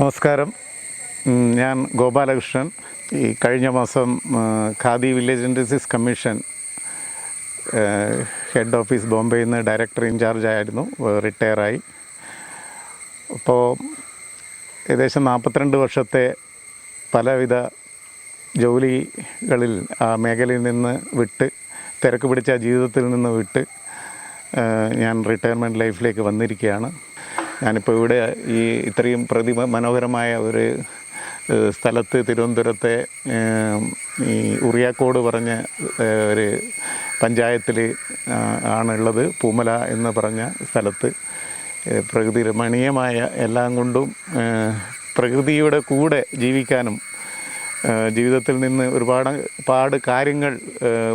നമസ്കാരം. ഞാൻ ഗോപാലകൃഷ്ണൻ. ഈ കഴിഞ്ഞ മാസം khadi village industries commission head office ബോംബെയിൽ നിന്ന് ഡയറക്ടർ ഇൻചാർജ് ആയിരുന്നു റിട്ടയറായി. അപ്പോൾ ഏകദേശം നാൽപ്പത്തിരണ്ട് വർഷത്തെ പലവിധ ജോലികളിൽ ആ മേഖലയിൽ നിന്ന് വിട്ട് തിരക്ക് പിടിച്ച ജീവിതത്തിൽ നിന്ന് വിട്ട് ഞാൻ റിട്ടയർമെന്റ് ലൈഫിലേക്ക് വന്നിരിക്കുകയാണ്. ഞാനിപ്പോൾ ഇവിടെ ഈ ഇത്രയും പ്രതിമ മനോഹരമായ ഒരു സ്ഥലത്ത് തിരുവനന്തപുരത്തെ ഈ ഉറിയാക്കോട് പറഞ്ഞ ഒരു പഞ്ചായത്തിൽ ആണുള്ളത്. പൂമല എന്ന് പറഞ്ഞ സ്ഥലത്ത്. പ്രകൃതി രമണീയമായ എല്ലാം കൊണ്ടും പ്രകൃതിയുടെ കൂടെ ജീവിക്കാനും ജീവിതത്തിൽ നിന്ന് ഒരുപാട് പാട് കാര്യങ്ങൾ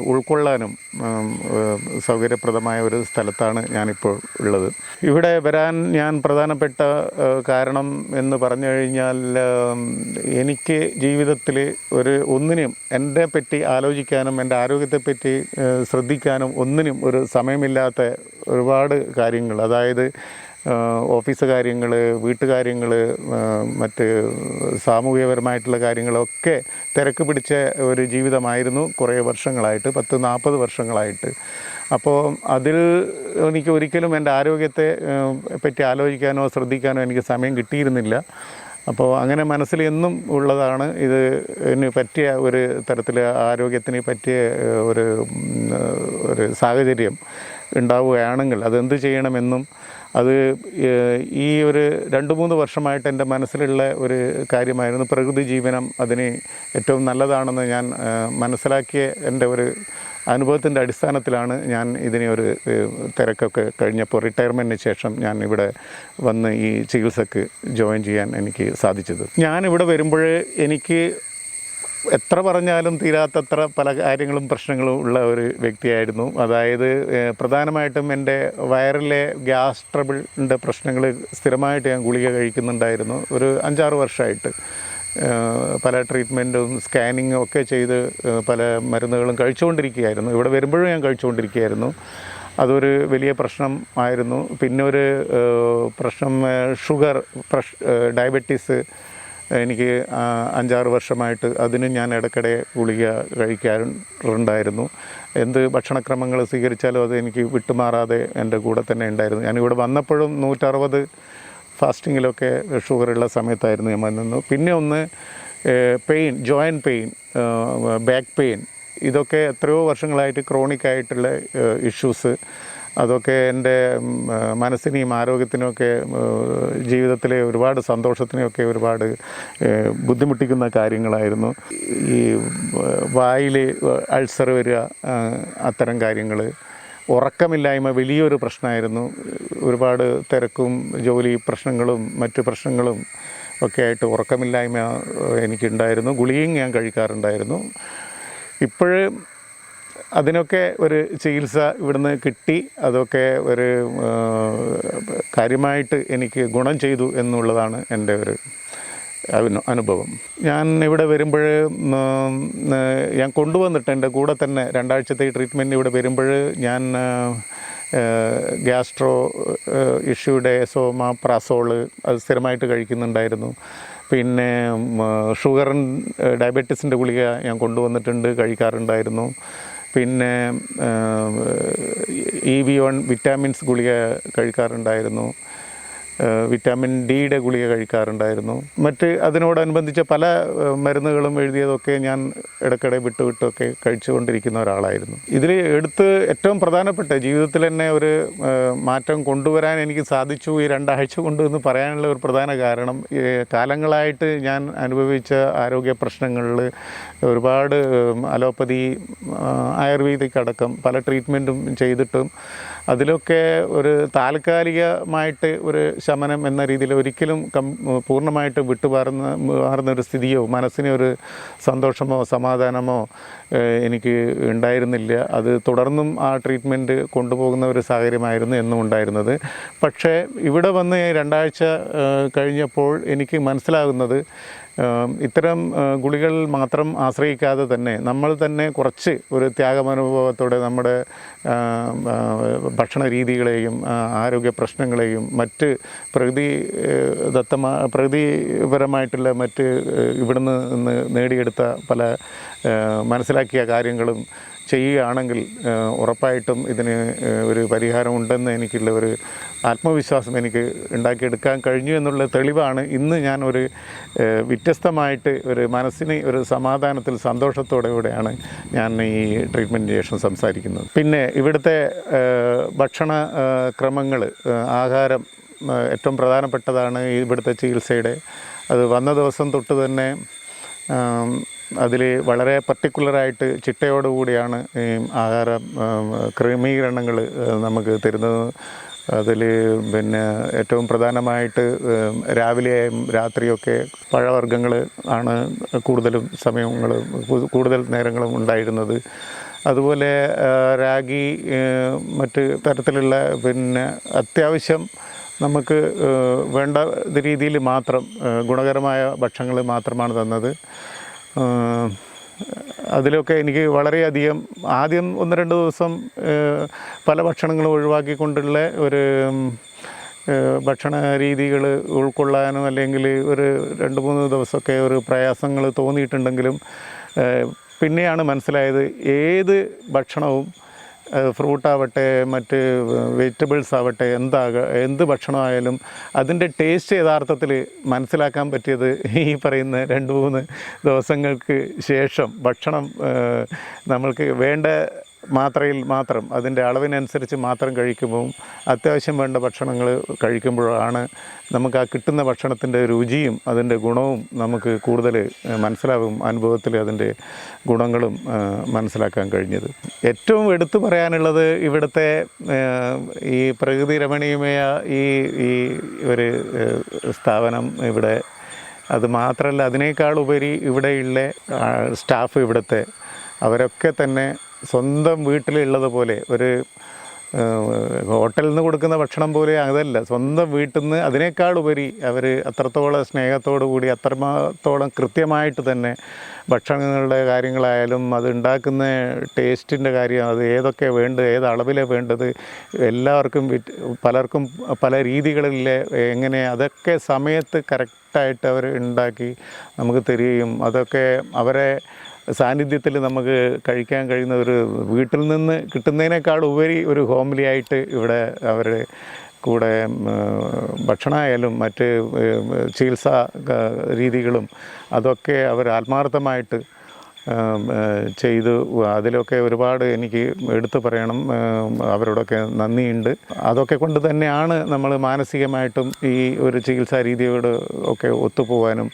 ഉൾക്കൊള്ളാനും സൗകര്യപ്രദമായ ഒരു സ്ഥലത്താണ് ഞാനിപ്പോൾ ഉള്ളത്. ഇവിടെ വരാൻ ഞാൻ പ്രധാനപ്പെട്ട കാരണം എന്ന് പറഞ്ഞു കഴിഞ്ഞാൽ എനിക്ക് ജീവിതത്തിൽ ഒരു ഒന്നിനും എന്റെ പറ്റി ആലോചിക്കാനും എന്റെ ആരോഗ്യത്തെപ്പറ്റി ശ്രദ്ധിക്കാനും ഒന്നിനും ഒരു സമയമില്ലാത്ത ഒരുപാട് കാര്യങ്ങൾ. അതായത് ഓഫീസ് കാര്യങ്ങൾ വീട്ടുകാര്യങ്ങൾ മറ്റ് സാമൂഹികപരമായിട്ടുള്ള കാര്യങ്ങളൊക്കെ തിരക്ക് പിടിച്ച ഒരു ജീവിതമായിരുന്നു കുറേ വർഷങ്ങളായിട്ട് പത്ത് നാൽപ്പത് വർഷങ്ങളായിട്ട്. അപ്പോൾ അതിൽ എനിക്ക് ഒരിക്കലും എന്റെ ആരോഗ്യത്തെ പറ്റി ആലോചിക്കാനോ ശ്രദ്ധിക്കാനോ എനിക്ക് സമയം കിട്ടിയിരുന്നില്ല. അപ്പോൾ അങ്ങനെ മനസ്സിൽ എന്നും ഉള്ളതാണ് ഇത് ഇതിന് പറ്റിയ ഒരു തരത്തിൽ ആരോഗ്യത്തിന് പറ്റിയ ഒരു ഒരു സാഹചര്യം. ഉണ്ടാവുകയാണെങ്കിൽ അതെന്ത് ചെയ്യണമെന്നും അത് ഈ ഒരു രണ്ട് മൂന്ന് വർഷമായിട്ട് എന്റെ മനസ്സിലുള്ള ഒരു കാര്യമായിരുന്നു. പ്രകൃതി ജീവനം അതിന് ഏറ്റവും നല്ലതാണെന്ന് ഞാൻ മനസ്സിലാക്കിയ എന്റെ ഒരു അനുഭവത്തിന്റെ അടിസ്ഥാനത്തിലാണ് ഞാൻ ഇതിനെ ഒരു തിരക്കൊക്കെ കഴിഞ്ഞപ്പോൾ റിട്ടയർമെന്റിന് ശേഷം ഞാൻ ഇവിടെ വന്ന് ഈ ചികിത്സക്ക് ജോയിൻ ചെയ്യാൻ എനിക്ക് സാധിച്ചത്. ഞാനിവിടെ വരുമ്പോൾ എനിക്ക് എത്ര പറഞ്ഞാലും തീരാത്തത്ര പല കാര്യങ്ങളും പ്രശ്നങ്ങളും ഉള്ള ഒരു വ്യക്തിയായിരുന്നു. അതായത് പ്രധാനമായിട്ടും എന്റെ വയറിലെ ഗ്യാസ് ട്രബിളിന്റെ പ്രശ്നങ്ങൾ സ്ഥിരമായിട്ട് ഞാൻ ഗുളിക കഴിക്കുന്നുണ്ടായിരുന്നു. ഒരു അഞ്ചാറ് വർഷമായിട്ട്. പല ട്രീറ്റ്മെന്റും സ്കാനിങ്ങും ഒക്കെ ചെയ്ത് പല മരുന്നുകളും കഴിച്ചുകൊണ്ടിരിക്കുകയായിരുന്നു. ഇവിടെ വരുമ്പോഴും ഞാൻ കഴിച്ചുകൊണ്ടിരിക്കുകയായിരുന്നു. അതൊരു വലിയ പ്രശ്നം ആയിരുന്നു. പിന്നെ ഒരു പ്രശ്നം ഷുഗർ പ്രഷ് ഡയബറ്റീസ് എനിക്ക് അഞ്ചാറ് വർഷമായിട്ട് അതിന് ഞാൻ ഇടയ്ക്കിടെ ഗുളിക കഴിക്കാറുണ്ടായിരുന്നു. എന്ത് ഭക്ഷണക്രമങ്ങൾ സ്വീകരിച്ചാലും അത് എനിക്ക് വിട്ടുമാറാതെ എന്റെ കൂടെ തന്നെ ഉണ്ടായിരുന്നു. ഞാനിവിടെ വന്നപ്പോഴും നൂറ്ററുപത് ഫാസ്റ്റിങ്ങിലൊക്കെ ഷുഗറുള്ള സമയത്തായിരുന്നു ഞാൻ വന്നിരുന്നു പിന്നെ ഒന്ന് pain joint pain back pain ഇതൊക്കെ എത്രയോ വർഷങ്ങളായിട്ട് ക്രോണിക് ആയിട്ടുള്ള ഇഷ്യൂസ്. അതൊക്കെ എന്റെ മനസ്സിനെയും ആരോഗ്യത്തിനുമൊക്കെ ജീവിതത്തിലെ ഒരുപാട് സന്തോഷത്തിനെയൊക്കെ ഒരുപാട് ബുദ്ധിമുട്ടിക്കുന്ന കാര്യങ്ങളായിരുന്നു. ഈ വായിൽ അൾസർ വരിക അത്തരം കാര്യങ്ങൾ ഉറക്കമില്ലായ്മ വലിയൊരു പ്രശ്നമായിരുന്നു. ഒരുപാട് തിരക്കും ജോലി പ്രശ്നങ്ങളും മറ്റ് പ്രശ്നങ്ങളും ഒക്കെ ആയിട്ട് ഉറക്കമില്ലായ്മ എനിക്കുണ്ടായിരുന്നു. ഗുളികയും ഞാൻ കഴിക്കാറുണ്ടായിരുന്നു. ഇപ്പോഴ് അതിനൊക്കെ ഒരു ചികിത്സ ഇവിടുന്ന് കിട്ടി അതൊക്കെ ഒരു കാര്യമായിട്ട് എനിക്ക് ഗുണം ചെയ്തു എന്നുള്ളതാണ് എന്റെ ഒരു അനുഭവം. ഞാൻ ഇവിടെ വരുമ്പോൾ ഞാൻ കൊണ്ടുവന്നിട്ട് എന്റെ കൂടെ തന്നെ രണ്ടാഴ്ചത്തെ ട്രീറ്റ്മെന്റ് ഇവിടെ വരുമ്പോൾ ഞാൻ ഗ്യാസ്ട്രോ ഇഷ്യൂടെ സോമ പ്രാസോൾ അത് സ്ഥിരമായിട്ട് കഴിക്കുന്നുണ്ടായിരുന്നു. പിന്നെ ഷുഗർ ഡയബറ്റീസിന്റെ ഗുളിക ഞാൻ കൊണ്ടുവന്നിട്ടുണ്ട് കഴിക്കാറുണ്ടായിരുന്നു. പിന്നെ ഇ വി വൺ വിറ്റാമിൻസ് ഗുളിക കഴിക്കാറുണ്ടായിരുന്നു. വിറ്റാമിൻ ഡിയുടെ ഗുളിക കഴിക്കാറുണ്ടായിരുന്നു. മറ്റ് അതിനോടനുബന്ധിച്ച പല മരുന്നുകളും എഴുതിയതൊക്കെ ഞാൻ ഇടയ്ക്കിടെ വിട്ടുവിട്ടൊക്കെ കഴിച്ചുകൊണ്ടിരിക്കുന്ന ഒരാളായിരുന്നു. ഇതിൽ എടുത്ത് ഏറ്റവും പ്രധാനപ്പെട്ട ജീവിതത്തിൽ തന്നെ ഒരു മാറ്റം കൊണ്ടുവരാൻ എനിക്ക് സാധിച്ചു ഈ രണ്ടാഴ്ച കൊണ്ട് എന്ന് പറയാനുള്ള ഒരു പ്രധാന കാരണം കാലങ്ങളായിട്ട് ഞാൻ അനുഭവിച്ച ആരോഗ്യ പ്രശ്നങ്ങളിൽ ഒരുപാട് അലോപ്പതി ആയുർവേദിക്കടക്കം പല ട്രീറ്റ്മെന്റും ചെയ്തിട്ടും അതിലൊക്കെ ഒരു താൽക്കാലികമായിട്ട് ഒരു ശമനം എന്ന രീതിയിൽ ഒരിക്കലും കം പൂർണമായിട്ട് വിട്ടുപാറുന്ന മാറുന്ന ഒരു സ്ഥിതിയോ മനസ്സിന് ഒരു സന്തോഷമോ സമാധാനമോ എനിക്ക് ഉണ്ടായിരുന്നില്ല. അത് തുടർന്നും ആ ട്രീറ്റ്മെന്റ് കൊണ്ടുപോകുന്ന ഒരു സാഹചര്യമായിരുന്നു എന്നും ഉണ്ടായിരുന്നത്. പക്ഷേ ഇവിടെ വന്ന് രണ്ടാഴ്ച കഴിഞ്ഞപ്പോൾ എനിക്ക് മനസ്സിലാകുന്നത് ഇത്തരം ഗുളികൾ മാത്രം ആശ്രയിക്കാതെ തന്നെ നമ്മൾ തന്നെ കുറച്ച് ഒരു ത്യാഗമനുഭവത്തോടെ നമ്മുടെ ഭക്ഷണ രീതികളെയും ആരോഗ്യ പ്രശ്നങ്ങളെയും മറ്റ് പ്രകൃതി ദത്തമാ പ്രകൃതിപരമായിട്ടുള്ള മറ്റ് ഇവിടുന്ന് നേടിയെടുത്ത പല മനസ്സിലാക്കിയ കാര്യങ്ങളും ചെയ്യുകയാണെങ്കിൽ ഉറപ്പായിട്ടും ഇതിന് ഒരു പരിഹാരമുണ്ടെന്ന് എനിക്കുള്ള ഒരു ആത്മവിശ്വാസം എനിക്ക് ഉണ്ടാക്കിയെടുക്കാൻ കഴിഞ്ഞു എന്നുള്ള തെളിവാണ് ഇന്ന് ഞാൻ ഒരു വ്യത്യസ്തമായിട്ട് ഒരു മനസ്സിന് ഒരു സമാധാനത്തിൽ സന്തോഷത്തോടെ കൂടെയാണ് ഞാൻ ഈ ട്രീറ്റ്മെന്റിന് ശേഷം സംസാരിക്കുന്നത്. പിന്നെ ഇവിടുത്തെ ഭക്ഷണ ക്രമങ്ങൾ ആഹാരം ഏറ്റവും പ്രധാനപ്പെട്ടതാണ് ഇവിടുത്തെ ചികിത്സയുടെ. അത് വന്ന ദിവസം തൊട്ട് തന്നെ അതിൽ വളരെ പർട്ടിക്കുലറായിട്ട് ചിട്ടയോടുകൂടിയാണ് ഈ ആഹാര ക്രമീകരണങ്ങൾ നമുക്ക് തരുന്നത്. അതിൽ പിന്നെ ഏറ്റവും പ്രധാനമായിട്ട് രാവിലെയും രാത്രിയൊക്കെ പഴവർഗങ്ങൾ ആണ് കൂടുതലും സമയങ്ങൾ കൂടുതൽ നേരങ്ങളും ഉണ്ടായിരുന്നത്. അതുപോലെ രാഗി മറ്റ് തരത്തിലുള്ള പിന്നെ അത്യാവശ്യം നമുക്ക് വേണ്ട രീതിയിൽ മാത്രം ഗുണകരമായ ഭക്ഷണങ്ങൾ മാത്രമാണ് തന്നത്. അതിലൊക്കെ എനിക്ക് വളരെയധികം ആദ്യം ഒന്ന് രണ്ട് ദിവസം പല ഭക്ഷണങ്ങളും ഒഴിവാക്കിക്കൊണ്ടുള്ള ഒരു ഭക്ഷണ രീതികൾ ഉൾക്കൊള്ളാനും അല്ലെങ്കിൽ ഒരു രണ്ട് മൂന്ന് ദിവസമൊക്കെ ഒരു പ്രയാസങ്ങൾ തോന്നിയിട്ടുണ്ടെങ്കിലും പിന്നെയാണ് മനസ്സിലായത് ഏത് ഭക്ഷണവും ഫ്രൂട്ടാവട്ടെ മറ്റ് വെജിറ്റബിൾസ് ആവട്ടെ എന്താക എന്ത് ഭക്ഷണമായാലും അതിന്റെ ടേസ്റ്റ് യഥാർത്ഥത്തിൽ മനസ്സിലാക്കാൻ പറ്റിയത് ഈ പറയുന്ന രണ്ട് മൂന്ന് ദിവസങ്ങൾക്ക് ശേഷം ഭക്ഷണം നമ്മൾക്ക് വേണ്ട മാത്രയിൽ മാത്രം അതിന്റെ അളവിനനുസരിച്ച് മാത്രം കഴിക്കുമ്പോൾ അത്യാവശ്യം വേണ്ട ഭക്ഷണങ്ങൾ കഴിക്കുമ്പോഴാണ് നമുക്ക് ആ കിട്ടുന്ന ഭക്ഷണത്തിന്റെ രുചിയും അതിന്റെ ഗുണവും നമുക്ക് കൂടുതൽ മനസ്സിലാവും അനുഭവത്തിൽ അതിന്റെ ഗുണങ്ങളും മനസ്സിലാക്കാൻ കഴിഞ്ഞത്. ഏറ്റവും എടുത്തു പറയാനുള്ളത് ഇവിടുത്തെ ഈ പ്രകൃതി രമണീയമായ ഈ ഈ ഒരു സ്ഥാപനം ഇവിടെ. അത് മാത്രമല്ല അതിനേക്കാളുപരി ഇവിടെയുള്ള സ്റ്റാഫ് ഇവിടുത്തെ അവരൊക്കെ തന്നെ സ്വന്തം വീട്ടിലുള്ളത് പോലെ ഒരു ഹോട്ടലിൽ നിന്ന് കൊടുക്കുന്ന ഭക്ഷണം പോലെ അതല്ല. സ്വന്തം വീട്ടിൽ നിന്ന് അതിനേക്കാൾ ഉപരി അവർ അത്രത്തോളം സ്നേഹത്തോടു കൂടി അത്രമാത്തോളം കൃത്യമായിട്ട് തന്നെ ഭക്ഷണങ്ങളുടെ കാര്യങ്ങളായാലും അത് ഉണ്ടാക്കുന്ന ടേസ്റ്റിന്റെ കാര്യം അത് ഏതൊക്കെ വേണ്ടത് ഏത് അളവിലെ വേണ്ടത് എല്ലാവർക്കും പലർക്കും പല രീതികളിലെ എങ്ങനെ അതൊക്കെ സമയത്ത് കറക്റ്റായിട്ട് അവർ ഉണ്ടാക്കി നമുക്ക് തരികയും അതൊക്കെ അവരെ സാന്നിധ്യത്തിൽ നമുക്ക് കഴിക്കാൻ കഴിയുന്ന ഒരു വീട്ടിൽ നിന്ന് കിട്ടുന്നതിനേക്കാൾ ഉപരി ഒരു ഹോംലി ആയിട്ട് ഇവിടെ അവർ കൂടെ ഭക്ഷണമായാലും മറ്റ് ചികിത്സാ രീതികളും അതൊക്കെ അവർ ആത്മാർത്ഥമായിട്ട് ചെയ്തു. അതിലൊക്കെ ഒരുപാട് എനിക്ക് എടുത്തു പറയണം. അവരോടൊക്കെ നന്ദിയുണ്ട്. അതൊക്കെ കൊണ്ട് തന്നെയാണ് നമ്മൾ മാനസികമായിട്ടും ഈ ഒരു ചികിത്സാ രീതിയോട് ഒക്കെ ഒത്തുപോകാനും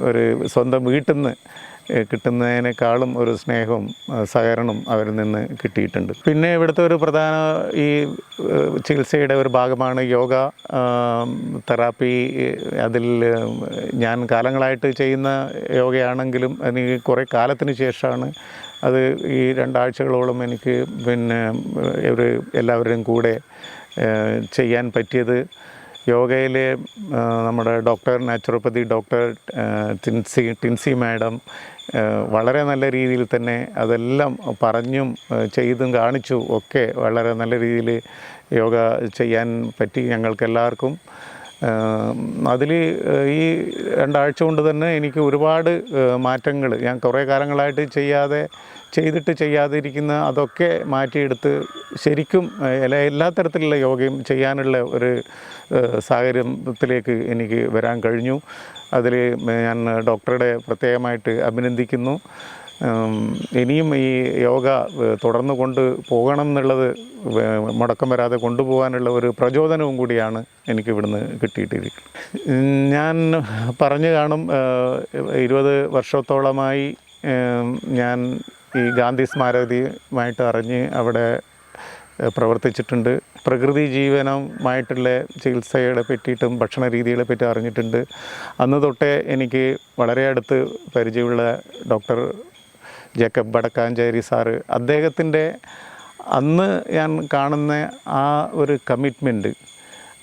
ഒരു സ്വന്തം വീട്ടിൽ നിന്ന് കിട്ടുന്നതിനേക്കാളും ഒരു സ്നേഹവും സഹകരണം അവരിൽ നിന്ന് കിട്ടിയിട്ടുണ്ട്. പിന്നെ ഇവിടുത്തെ ഒരു പ്രധാന ഈ ചികിത്സയുടെ ഒരു ഭാഗമാണ് യോഗ. തെറാപ്പി അതിൽ ഞാൻ കാലങ്ങളായിട്ട് ചെയ്യുന്ന യോഗയാണെങ്കിലും എനിക്ക് കുറേ കാലത്തിന് ശേഷമാണ് അത് ഈ രണ്ടാഴ്ചകളോളം എനിക്ക് പിന്നെ ഒരു എല്ലാവരുടെയും കൂടെ ചെയ്യാൻ പറ്റിയത്. യോഗയിലെ നമ്മുടെ doctor naturopathy doctor Tincy Tincy madam വളരെ നല്ല രീതിയിൽ തന്നെ അതെല്ലാം പറഞ്ഞും ചെയ്തും കാണിച്ചു ഒക്കെ വളരെ നല്ല രീതിയിൽ യോഗ ചെയ്യാൻ പറ്റി ഞങ്ങൾക്കെല്ലാവർക്കും. അതിൽ ഈ രണ്ടാഴ്ച കൊണ്ട് തന്നെ എനിക്ക് ഒരുപാട് മാറ്റങ്ങൾ ഞാൻ കുറേ കാലങ്ങളായിട്ട് ചെയ്യാതെ ചെയ്തിട്ട് ചെയ്യാതിരിക്കുന്ന അതൊക്കെ മാറ്റിയെടുത്ത് ശരിക്കും എല്ലാ തരത്തിലുള്ള യോഗയും ചെയ്യാനുള്ള ഒരു സാഹചര്യത്തിലേക്ക് എനിക്ക് വരാൻ കഴിഞ്ഞു. അതിൽ ഞാൻ ഡോക്ടറുടെ പ്രത്യേകമായിട്ട് അഭിനന്ദിക്കുന്നു. ഇനിയും ഈ യോഗ തുടർന്ന് കൊണ്ട് പോകണം എന്നുള്ളത് മുടക്കം വരാതെ കൊണ്ടുപോകാനുള്ള ഒരു പ്രചോദനവും കൂടിയാണ് എനിക്ക് ഇവിടുന്ന് കിട്ടിയിട്ടിരിക്കുന്നത്. ഞാൻ പറഞ്ഞു കാണും ഇരുപത് വർഷത്തോളമായി ഞാൻ ഈ ഗാന്ധി സ്മാരകമായിട്ട് അറിഞ്ഞ് അവിടെ പ്രവർത്തിച്ചിട്ടുണ്ട്. പ്രകൃതി ജീവനമായിട്ടുള്ള ചികിത്സയുടെ പറ്റിയിട്ടും ഭക്ഷണ രീതികളെ പറ്റി അറിഞ്ഞിട്ടുണ്ട്. അന്ന് തൊട്ടേ എനിക്ക് വളരെ അടുത്ത് പരിചയമുള്ള ഡോക്ടർ ജേക്കബ് വടക്കാഞ്ചേരി സാറ് അദ്ദേഹത്തിന്റെ അന്ന് ഞാൻ കാണുന്ന ആ ഒരു കമ്മിറ്റ്മെന്റ്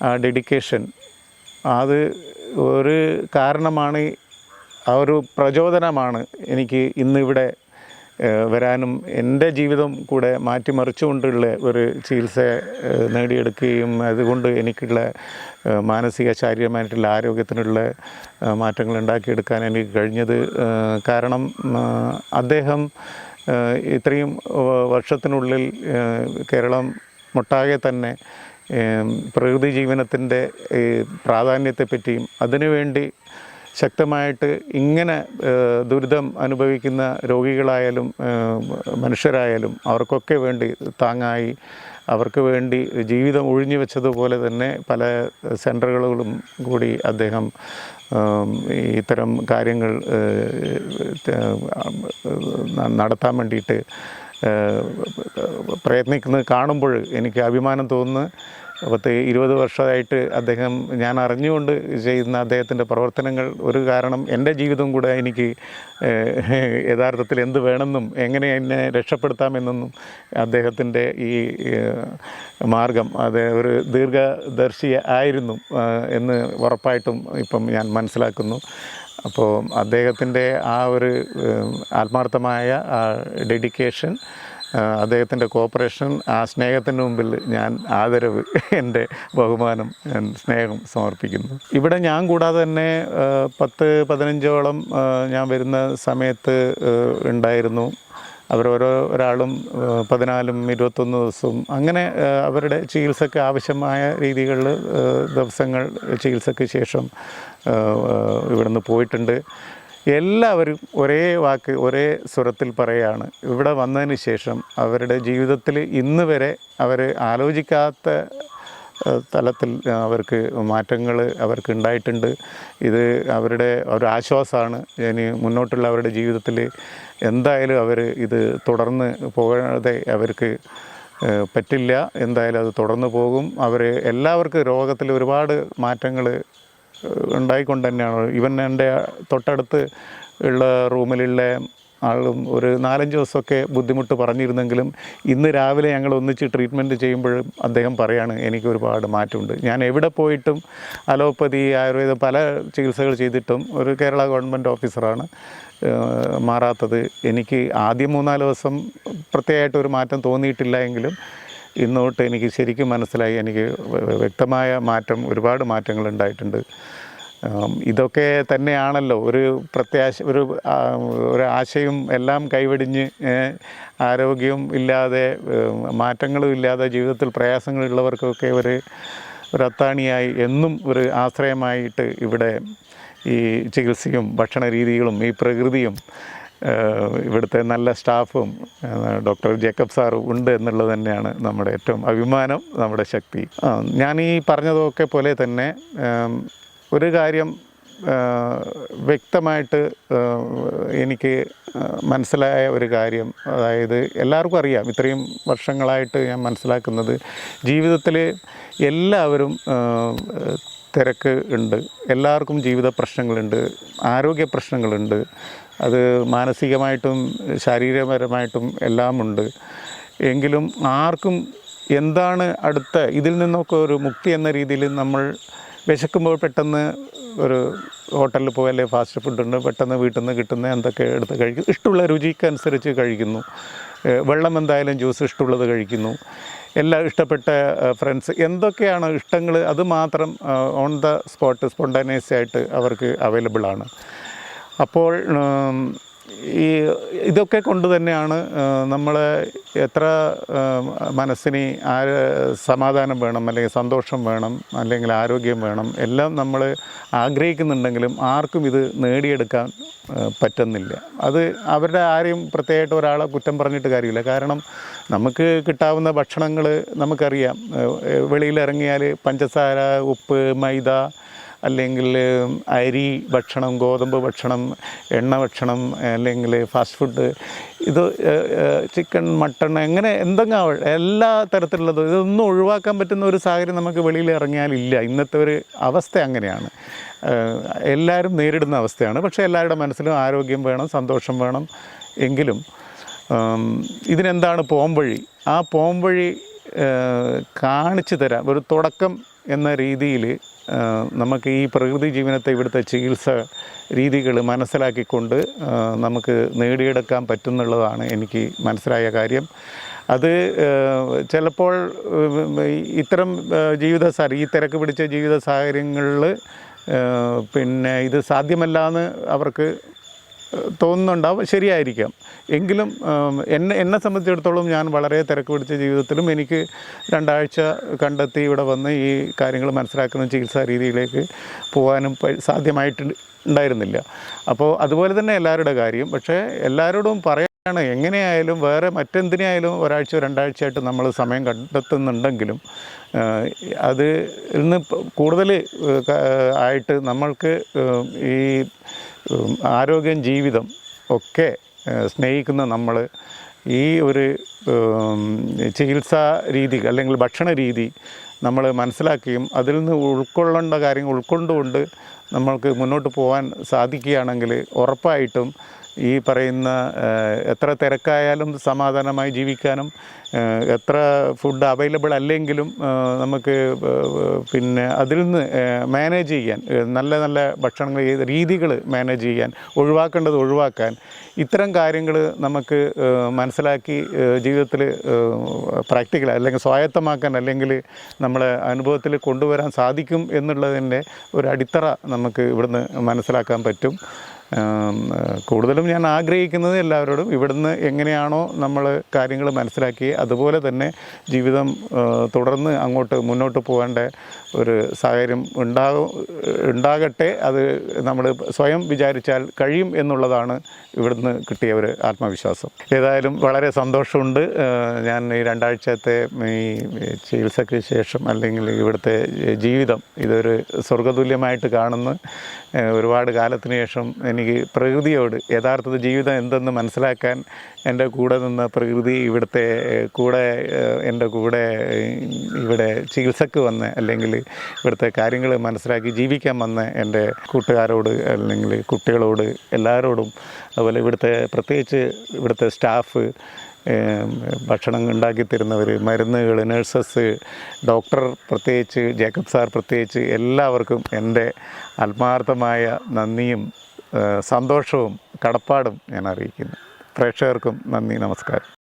ആ ഡെഡിക്കേഷൻ അത് ഒരു കാരണമാണ് ആ ഒരു പ്രചോദനമാണ് എനിക്ക് ഇന്നിവിടെ വരാനും എന്റെ ജീവിതം കൂടെ മാറ്റിമറിച്ചുകൊണ്ടുള്ള ഒരു ചികിത്സ നേടിയെടുക്കുകയും അതുകൊണ്ട് എനിക്കുള്ള മാനസിക ശാരീരികമായിട്ടുള്ള ആരോഗ്യത്തിനുള്ള മാറ്റങ്ങൾ ഉണ്ടാക്കിയെടുക്കാൻ എനിക്ക് കഴിഞ്ഞത്. കാരണം അദ്ദേഹം ഇത്രയും വർഷത്തിനുള്ളിൽ കേരളം ഒട്ടാകെ തന്നെ പ്രകൃതി ജീവനത്തിന്റെ പ്രാധാന്യത്തെപ്പറ്റിയും അതിനുവേണ്ടി ശക്തമായിട്ട് ഇങ്ങനെ ദുരിതം അനുഭവിക്കുന്ന രോഗികളായാലും മനുഷ്യരായാലും അവർക്കൊക്കെ വേണ്ടി താങ്ങായി അവർക്ക് വേണ്ടി ജീവിതം ഒഴിഞ്ഞു വെച്ചതുപോലെ തന്നെ പല സെന്ററുകളും കൂടി അദ്ദേഹം ഇത്തരം കാര്യങ്ങൾ നടത്താൻ വേണ്ടിയിട്ട് പ്രയത്നിക്കുന്നത് കാണുമ്പോൾ എനിക്ക് അഭിമാനം തോന്നുന്നു. പത്ത് ഇരുപത് വർഷമായിട്ട് അദ്ദേഹം ഞാൻ അറിഞ്ഞുകൊണ്ട് ചെയ്യുന്ന അദ്ദേഹത്തിന്റെ പ്രവർത്തനങ്ങൾ ഒരു കാരണം എന്റെ ജീവിതം കൂടെ എനിക്ക് യഥാർത്ഥത്തിൽ എന്ത് വേണമെന്നും എങ്ങനെ എന്നെ രക്ഷപ്പെടുത്താമെന്നൊന്നും അദ്ദേഹത്തിന്റെ ഈ മാർഗം അത് ഒരു ദീർഘദർശി ആയിരുന്നു എന്ന് ഉറപ്പായിട്ടും ഇപ്പം ഞാൻ മനസ്സിലാക്കുന്നു. അപ്പോൾ അദ്ദേഹത്തിന്റെ ആ ഒരു ആത്മാർത്ഥമായ ഡെഡിക്കേഷൻ അദ്ദേഹത്തിന്റെ കോപ്പറേഷൻ ആ സ്നേഹത്തിന് മുമ്പിൽ ഞാൻ ആദരവ് എന്റെ ബഹുമാനം സ്നേഹം സമർപ്പിക്കുന്നു. ഇവിടെ ഞാൻ കൂടാതെ തന്നെ പത്ത് പതിനഞ്ചോളം ഞാൻ വരുന്ന സമയത്ത് ഉണ്ടായിരുന്നു. അവരോരോ ഒരാളും പതിനാലും ഇരുപത്തൊന്ന് ദിവസവും അങ്ങനെ അവരുടെ ചികിത്സയ്ക്ക് ആവശ്യമായ രീതികളിൽ ദിവസങ്ങൾ ചികിത്സയ്ക്ക് ശേഷം ഇവിടുന്ന് പോയിട്ടുണ്ട്. എല്ലാവരും ഒരേ വാക്ക് ഒരേ സ്വരത്തിൽ പറയുകയാണ് ഇവിടെ വന്നതിന് ശേഷം അവരുടെ ജീവിതത്തിൽ ഇന്ന് വരെ അവർ ആലോചിക്കാത്ത തലത്തിൽ അവർക്ക് മാറ്റങ്ങൾ അവർക്ക് ഉണ്ടായിട്ടുണ്ട്. ഇത് അവരുടെ ഒരു ആശ്വാസമാണ് ഇനി മുന്നോട്ടുള്ള അവരുടെ ജീവിതത്തിൽ എന്തായാലും അവർ ഇത് തുടർന്ന് പോകാതെ അവർക്ക് പറ്റില്ല. എന്തായാലും അത് തുടർന്ന് പോകും. അവർ എല്ലാവർക്കും രോഗത്തിൽ ഒരുപാട് മാറ്റങ്ങൾ ഉണ്ടായിക്കൊണ്ട് തന്നെയാണ്. ഇവൻ എന്റെ തൊട്ടടുത്ത് ഉള്ള റൂമിലുള്ള ആളും ഒരു നാലഞ്ച് ദിവസമൊക്കെ ബുദ്ധിമുട്ട് പറഞ്ഞിരുന്നെങ്കിലും ഇന്ന് രാവിലെ ഞങ്ങൾ ഒന്നിച്ച് ട്രീറ്റ്മെന്റ് ചെയ്യുമ്പോഴും അദ്ദേഹം പറയാണ് എനിക്ക് ഒരുപാട് മാറ്റമുണ്ട്. ഞാൻ എവിടെ പോയിട്ടും അലോപ്പതി ആയുർവേദം പല ചികിത്സകൾ ചെയ്തിട്ടും ഒരു കേരള ഗവൺമെന്റ് ഓഫീസറാണ് മാറാത്തത്. എനിക്ക് ആദ്യം മൂന്നാൽ ദിവസം പ്രത്യേകമായിട്ട് ഒരു മാറ്റം തോന്നിയിട്ടില്ല എങ്കിലും ഇന്നോട്ട് എനിക്ക് ശരിക്കും മനസ്സിലായി. എനിക്ക് വ്യക്തമായ മാറ്റം ഒരുപാട് മാറ്റങ്ങൾ ഉണ്ടായിട്ടുണ്ട്. ഇതൊക്കെ തന്നെയാണല്ലോ. ഒരു പ്രത്യാശ ഒരു ഒരു ആശയും എല്ലാം കൈവെടിഞ്ഞ് ആരോഗ്യവും ഇല്ലാതെ മാറ്റങ്ങളും ഇല്ലാതെ ജീവിതത്തിൽ പ്രയാസങ്ങളുള്ളവർക്കൊക്കെ ഒരു ഒരു അത്താണിയായി എന്നും ഒരു ആശ്രയമായിട്ട് ഇവിടെ ഈ ചികിത്സയും ഭക്ഷണ രീതികളും ഈ പ്രകൃതിയും ഇവിടുത്തെ നല്ല സ്റ്റാഫും ഡോക്ടർ ജേക്കബ് സാറും ഉണ്ട് എന്നുള്ളത് തന്നെയാണ് നമ്മുടെ ഏറ്റവും അഭിമാനം നമ്മുടെ ശക്തി. ഞാൻ ഈ പറഞ്ഞതൊക്കെ പോലെ തന്നെ ഒരു കാര്യം വ്യക്തമായിട്ട് എനിക്ക് മനസ്സിലായ ഒരു കാര്യം അതായത് എല്ലാവർക്കും അറിയാം ഇത്രയും വർഷങ്ങളായിട്ട് ഞാൻ മനസ്സിലാക്കുന്നത് ജീവിതത്തിൽ എല്ലാവരും തിരക്ക് ഉണ്ട്. എല്ലാവർക്കും ജീവിത പ്രശ്നങ്ങളുണ്ട്. ആരോഗ്യ പ്രശ്നങ്ങളുണ്ട്. അത് മാനസികമായിട്ടും ശാരീരികപരമായിട്ടും എല്ലാമുണ്ട്. എങ്കിലും ആർക്കും എന്താണ് അടുത്ത ഇതിൽ നിന്നൊക്കെ ഒരു മുക്തി എന്ന രീതിയിൽ നമ്മൾ വിശക്കുമ്പോൾ പെട്ടെന്ന് ഒരു ഹോട്ടലിൽ പോയി അല്ലെങ്കിൽ ഫാസ്റ്റ് ഫുഡ് ഉണ്ട് പെട്ടെന്ന് വീട്ടിൽ നിന്ന് കിട്ടുന്ന എന്തൊക്കെ എടുത്ത് കഴിക്കും ഇഷ്ടമുള്ള രുചിക്കനുസരിച്ച് കഴിക്കുന്നു. വെള്ളം എന്തായാലും ജ്യൂസ് ഇഷ്ടമുള്ളത് കഴിക്കുന്നു. എല്ലാ ഇഷ്ടപ്പെട്ട ഫ്രണ്ട്സ് എന്തൊക്കെയാണ് ഇഷ്ടങ്ങൾ? അത് മാത്രം ഓൺ ദ സ്പോട്ട് സ്പോണ്ടേനിയസ് ആയിട്ട് അവർക്ക് അവൈലബിൾ ആണ്. അപ്പോൾ ഈ ഇതൊക്കെ കൊണ്ട് തന്നെയാണ് നമ്മൾ എത്ര മനസ്സിന് ആ സമാധാനം വേണം അല്ലെങ്കിൽ സന്തോഷം വേണം അല്ലെങ്കിൽ ആരോഗ്യം വേണം എല്ലാം നമ്മൾ ആഗ്രഹിക്കുന്നുണ്ടെങ്കിലും ആർക്കും ഇത് നേടിയെടുക്കാൻ പറ്റുന്നില്ല. അത് അവരുടെ ആരെയും പ്രത്യേകമായിട്ട് ഒരാളെ കുറ്റം പറഞ്ഞിട്ട് കാര്യമില്ല. കാരണം നമുക്ക് കിട്ടാവുന്ന ഭക്ഷണങ്ങൾ നമുക്കറിയാം. വെളിയിലിറങ്ങിയാൽ പഞ്ചസാര ഉപ്പ് മൈദ അല്ലെങ്കിൽ അരി ഭക്ഷണം ഗോതമ്പ് ഭക്ഷണം എണ്ണ ഭക്ഷണം അല്ലെങ്കിൽ ഫാസ്റ്റ് ഫുഡ് ഇത് ചിക്കൻ മട്ടൺ എങ്ങനെ എന്തെങ്കിലും എല്ലാ തരത്തിലുള്ളതും ഇതൊന്നും ഒഴിവാക്കാൻ പറ്റുന്ന ഒരു സാഹചര്യം നമുക്ക് വെളിയിൽ ഇറങ്ങിയാലില്ല ഇന്നത്തെ ഒരു അവസ്ഥ അങ്ങനെയാണ്. എല്ലാവരും നേരിടുന്ന അവസ്ഥയാണ്. പക്ഷേ എല്ലാവരുടെ മനസ്സിലും ആരോഗ്യം വേണം സന്തോഷം വേണം എങ്കിലും ഇതിനെന്താണ് പോംവഴി? ആ പോംവഴി കാണിച്ചു തരാം ഒരു തുടക്കം എന്ന രീതിയിൽ നമുക്ക് ഈ പ്രകൃതി ജീവനത്തെ ഇവിടുത്തെ ചികിത്സ രീതികൾ മനസ്സിലാക്കിക്കൊണ്ട് നമുക്ക് നേടിയെടുക്കാൻ പറ്റുന്നുള്ളതാണ് എനിക്ക് മനസ്സിലായ കാര്യം. അത് ചിലപ്പോൾ ഇത്തരം ജീവിത സാ ഈ തിരക്ക് പിടിച്ച ജീവിത സാഹചര്യങ്ങളിൽ പിന്നെ ഇത് സാധ്യമല്ല എന്ന് അവർക്ക് തോന്നുന്നുണ്ടാവും. ശരിയായിരിക്കാം. എങ്കിലും എന്നെ എന്നെ സംബന്ധിച്ചിടത്തോളം ഞാൻ വളരെ തിരക്ക് പിടിച്ച ജീവിതത്തിലും എനിക്ക് രണ്ടാഴ്ച കണ്ടെത്തി ഇവിടെ വന്ന് ഈ കാര്യങ്ങൾ മനസ്സിലാക്കുന്ന ചികിത്സാ രീതിയിലേക്ക് പോകാനും സാധ്യമായിട്ട് ഉണ്ടായിരുന്നില്ല. അപ്പോൾ അതുപോലെ തന്നെ എല്ലാവരുടെ കാര്യം. പക്ഷേ എല്ലാവരോടും പറയാണ് എങ്ങനെയായാലും വേറെ മറ്റെന്തിനായാലും ഒരാഴ്ച രണ്ടാഴ്ചയായിട്ട് നമ്മൾ സമയം കണ്ടെത്തുന്നുണ്ടെങ്കിലും അത് ഇന്ന് കൂടുതൽ ആയിട്ട് നമ്മൾക്ക് ഈ ആരോഗ്യം ജീവിതം ഒക്കെ സ്നേഹിക്കുന്ന നമ്മൾ ഈ ഒരു ചികിത്സാ രീതി അല്ലെങ്കിൽ ഭക്ഷണ രീതി നമ്മൾ മനസ്സിലാക്കുകയും അതിൽ നിന്ന് ഉൾക്കൊള്ളേണ്ട കാര്യങ്ങൾ ഉൾക്കൊണ്ടുകൊണ്ട് നമ്മൾക്ക് മുന്നോട്ട് പോകാൻ സാധിക്കുകയാണെങ്കിൽ ഉറപ്പായിട്ടും ഈ പറയുന്ന എത്ര തിരക്കായാലും സമാധാനമായി ജീവിക്കാനും എത്ര ഫുഡ് അവൈലബിൾ അല്ലെങ്കിലും നമുക്ക് പിന്നെ അതിൽ നിന്ന് മാനേജ് ചെയ്യാൻ നല്ല നല്ല ഭക്ഷണങ്ങൾ രീതികൾ മാനേജ് ചെയ്യാൻ ഒഴിവാക്കേണ്ടത് ഒഴിവാക്കാൻ ഇത്തരം കാര്യങ്ങൾ നമുക്ക് മനസ്സിലാക്കി ജീവിതത്തിൽ പ്രാക്ടിക്കൽ അല്ലെങ്കിൽ സ്വായത്തമാക്കാൻ അല്ലെങ്കിൽ നമ്മളെ അനുഭവത്തിൽ കൊണ്ടുവരാൻ സാധിക്കും എന്നുള്ളതിന്റെ ഒരു അടിത്തറ നമുക്ക് ഇവിടുന്ന് മനസ്സിലാക്കാൻ പറ്റും. കൂടുതലും ഞാൻ ആഗ്രഹിക്കുന്നത് എല്ലാവരോടും ഇവിടുന്ന് എങ്ങനെയാണോ നമ്മൾ കാര്യങ്ങൾ മനസ്സിലാക്കി അതുപോലെ തന്നെ ജീവിതം തുടർന്ന് അങ്ങോട്ട് മുന്നോട്ട് പോകേണ്ട ഒരു സാഹചര്യം ഉണ്ടാകും ഉണ്ടാകട്ടെ അത് നമ്മൾ സ്വയം വിചാരിച്ചാൽ കഴിയും എന്നുള്ളതാണ് ഇവിടുന്ന് കിട്ടിയ ഒരു ആത്മവിശ്വാസം. ഏതായാലും വളരെ സന്തോഷമുണ്ട്. ഞാൻ ഈ രണ്ടാഴ്ചത്തെ ഈ ചികിത്സയ്ക്ക് ശേഷം അല്ലെങ്കിൽ ഇവിടുത്തെ ജീവിതം ഇതൊരു സ്വർഗതുല്യമായിട്ട് കാണുന്നു ഒരുപാട് കാലത്തിന് ശേഷം എനിക്ക് പ്രകൃതിയോട് യഥാർത്ഥത്തിൽ ജീവിതം എന്തെന്ന് മനസ്സിലാക്കാൻ എന്റെ കൂടെ നിന്ന പ്രകൃതി ഇവിടുത്തെ കൂടെ എന്റെ കൂടെ ഇവിടെ ചികിത്സക്ക് വന്ന് അല്ലെങ്കിൽ ഇവിടുത്തെ കാര്യങ്ങൾ മനസ്സിലാക്കി ജീവിക്കാൻ വന്ന് എന്റെ കൂട്ടുകാരോട് അല്ലെങ്കിൽ കുട്ടികളോട് എല്ലാവരോടും അതുപോലെ ഇവിടുത്തെ പ്രത്യേകിച്ച് ഇവിടുത്തെ സ്റ്റാഫ് ഭക്ഷണം ഉണ്ടാക്കി തരുന്നവർ മരുന്നുകൾ നഴ്സസ് ഡോക്ടർ പ്രത്യേകിച്ച് ജേക്കബ് സാർ പ്രത്യേകിച്ച് എല്ലാവർക്കും എന്റെ ആത്മാർത്ഥമായ നന്ദിയും സന്തോഷവും കടപ്പാടും ഞാൻ അറിയിക്കുന്നു. പ്രേക്ഷകർക്കും നന്ദി നമസ്കാരം.